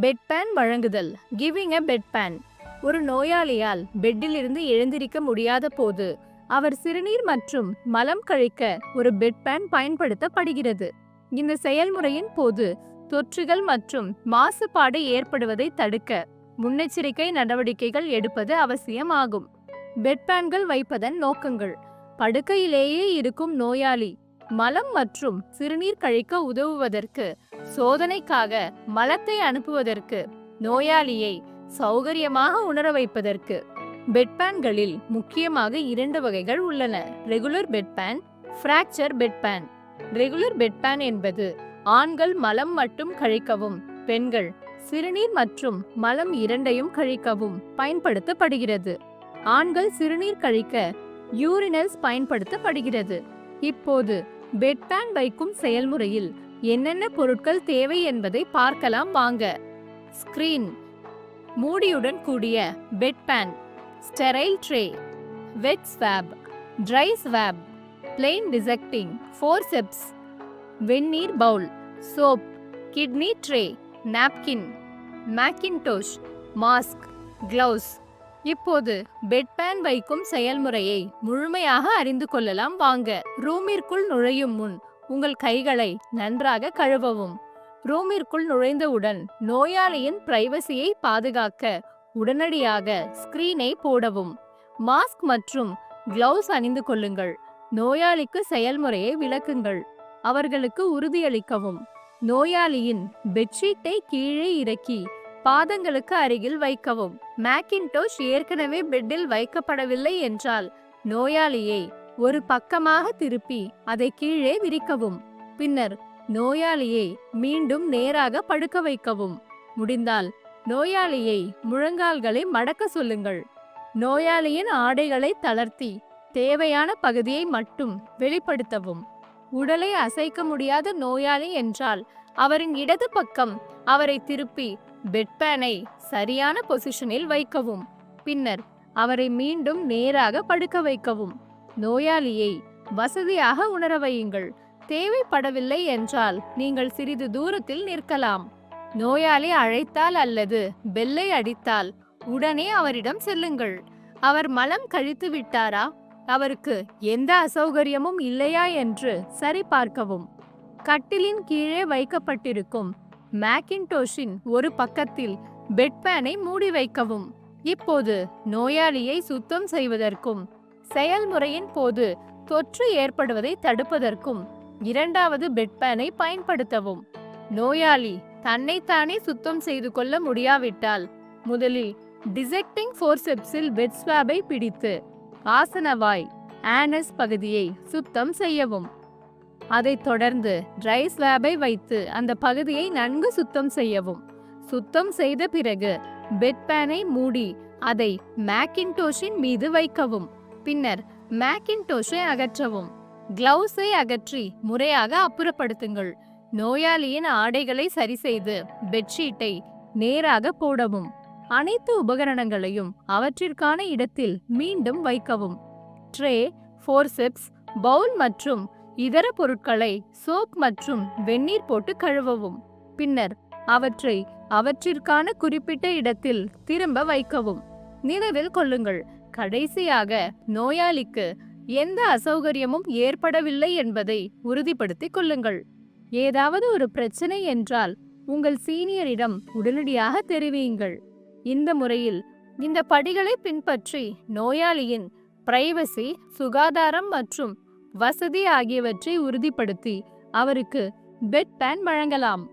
Bed pan வழங்குதல். Giving a bed pan ஒரு நோயாளியால் பெட்டிலிருந்து எழுந்திருக்க முடியாத போது அவர் சிறுநீர் மற்றும் மலம் கழிக்க ஒரு பெட் பேன் பயன்படுத்தப்படுகிறது. இந்த செயல்முறையின் போது தொற்றுகள் மற்றும் மாசுபாடு ஏற்படுவதை தடுக்க முன்னெச்சரிக்கை நடவடிக்கைகள் எடுப்பது அவசியமாகும். பெட் பேன்கள் வைப்பதன் நோக்கங்கள். படுக்கையிலேயே இருக்கும் நோயாளி மலம் மற்றும் சிறுநீர் கழிக்க உதவுவதற்கு சோதனைக்காக மலத்தை அனுப்புவதற்கு நோயாளியை சௌகரியமாக உணர வைப்பதற்கு. பெட்பேன்களில் முக்கியமாக இரண்டு வகைகள் உள்ளன. Regular bedpan fracture bedpan regular bedpan என்பது ஆண்கள் மலம் மட்டும் கழிக்கவும் பெண்கள் சிறுநீர் மற்றும் மலம் இரண்டையும் கழிக்கவும் பயன்படுத்தப்படுகிறது. ஆண்கள் சிறுநீர் கழிக்க யூரினல்ஸ் பயன்படுத்தப்படுகிறது. இப்போது பெட்பேன் வைக்கும் செயல்முறையில் என்னென்ன பொருட்கள் தேவை என்பதை பார்க்கலாம் வாங்க. ஸ்கிரீன். மூடியுடன் கூடிய bed pan sterile tray. Wet swab. Dry swab. Plain dissecting. Forceps. வெந்நீர் bowl. Soap. Kidney tray. Napkin. Mackintosh. Mask. Gloves. இப்போது பெட்பேன் வைக்கும் செயல்முறையை முழுமையாக அறிந்து கொள்ளலாம் வாங்க. ரூமிற்குள் நுழையும் முன் உங்கள் கைகளை நன்றாக கழுவவும். ரூமிற்குள் நுழைந்தவுடன் நோயாளியின் பிரைவசியை பாதுகாக்க உடனடியாக ஸ்கிரீனை போடவும். மாஸ்க் மற்றும் கிளவுஸ் அணிந்து கொள்ளுங்கள். நோயாளிக்கு செயல்முறையை விளக்குங்கள். அவர்களுக்கு உறுதியளிக்கவும். நோயாளியின் பெட்ஷீட்டை கீழே இறக்கி பாதங்களுக்கு அருகில் வைக்கவும். மேக்கின்டோஷ் ஏற்கனவே பெட்டில் வைக்கப்படவில்லை என்றால் நோயாளியை ஒரு பக்கமாக திருப்பி அதை கீழே விரிக்கவும். பின்னர் நோயாளியை மீண்டும் நேராக படுக்க வைக்கவும். முடிந்தால் நோயாளியை முழங்கால்களை மடக்க சொல்லுங்கள். நோயாளியின் ஆடைகளை தளர்த்தி தேவையான பகுதியை மட்டும் வெளிப்படுத்தவும். உடலை அசைக்க முடியாத நோயாளி என்றால் அவரின் இடது பக்கம் அவரை திருப்பி பெட்பேனை சரியான பொசிஷனில் வைக்கவும். பின்னர் அவரை மீண்டும் நேராக படுக்க வைக்கவும். நோயாளியை வசதியாக உணர வையுங்கள். தேவைப்படவில்லை என்றால் நீங்கள் சிறிது தூரத்தில் நிற்கலாம். நோயாளி அழைத்தால் அல்லது பெல்லை அடித்தால் உடனே அவரிடம் செல்லுங்கள். அவர் மலம் கழித்து விட்டாரா? அவருக்கு எந்த அசௌகரியமும் இல்லையா என்று சரிபார்க்கவும். கட்டிலின் கீழே வைக்கப்பட்டிருக்கும் மேக்கின்டோஷின் ஒரு பக்கத்தில் பெட்பேனை மூடி வைக்கவும். இப்போது நோயாளியை சுத்தம் செய்வதற்கும் செயல்முறையின் போது தொற்று ஏற்படுவதை தடுப்பதற்கும் இரண்டாவது பெட்பேனை பயன்படுத்தவும். நோயாளி தன்னைத்தானே சுத்தம் செய்து கொள்ள முடியாவிட்டால் முதலில் டிசெக்டிங் ஃபோர்செப்ஸில் பெட் ஸ்வாபை பிடித்து ஆசனவாய் ஆனஸ் பகுதியை சுத்தம் செய்யவும். அதைத் தொடர்ந்து ட்ரை ஸ்லாபை வைத்து அந்த பகுதியை நன்கு சுத்தம் செய்யவும். சுத்தம் செய்த பிறகு பெட் பேனை மூடி அதை மேக்கின்டோஷின் மீது வைக்கவும். பின்னர் மேக்கின்டோஷை அகற்றவும். கிளவுஸை அகற்றி முறையாக அப்புறப்படுத்துங்கள். நோயாளியின் ஆடைகளை சரிசெய்து பெட்ஷீட்டை நேராக போடவும். அனைத்து உபகரணங்களையும் அவற்றிற்கான இடத்தில் மீண்டும் வைக்கவும். ட்ரே ஃபோர்செப்ஸ் பவுல் மற்றும் இதர பொருட்களை சோப் மற்றும் வெந்நீர் போட்டு கழுவவும். பின்னர் அவற்றை அவற்றிற்கான குறிப்பிட்ட இடத்தில் திரும்ப வைக்கவும். நினைவில் கொள்ளுங்கள் கடைசியாக நோயாளிக்கு எந்த அசௌகரியமும் ஏற்படவில்லை என்பதை உறுதிப்படுத்திக் கொள்ளுங்கள். ஏதாவது ஒரு பிரச்சனை என்றால் உங்கள் சீனியரிடம் உடனடியாக தெரிவியுங்கள். இந்த முறையில் இந்த படிகளை பின்பற்றி நோயாளியின் பிரைவசி சுகாதாரம் மற்றும் வசதி ஆகியவற்றை உறுதிப்படுத்தி அவருக்கு பெட் பேன் வழங்கலாம்.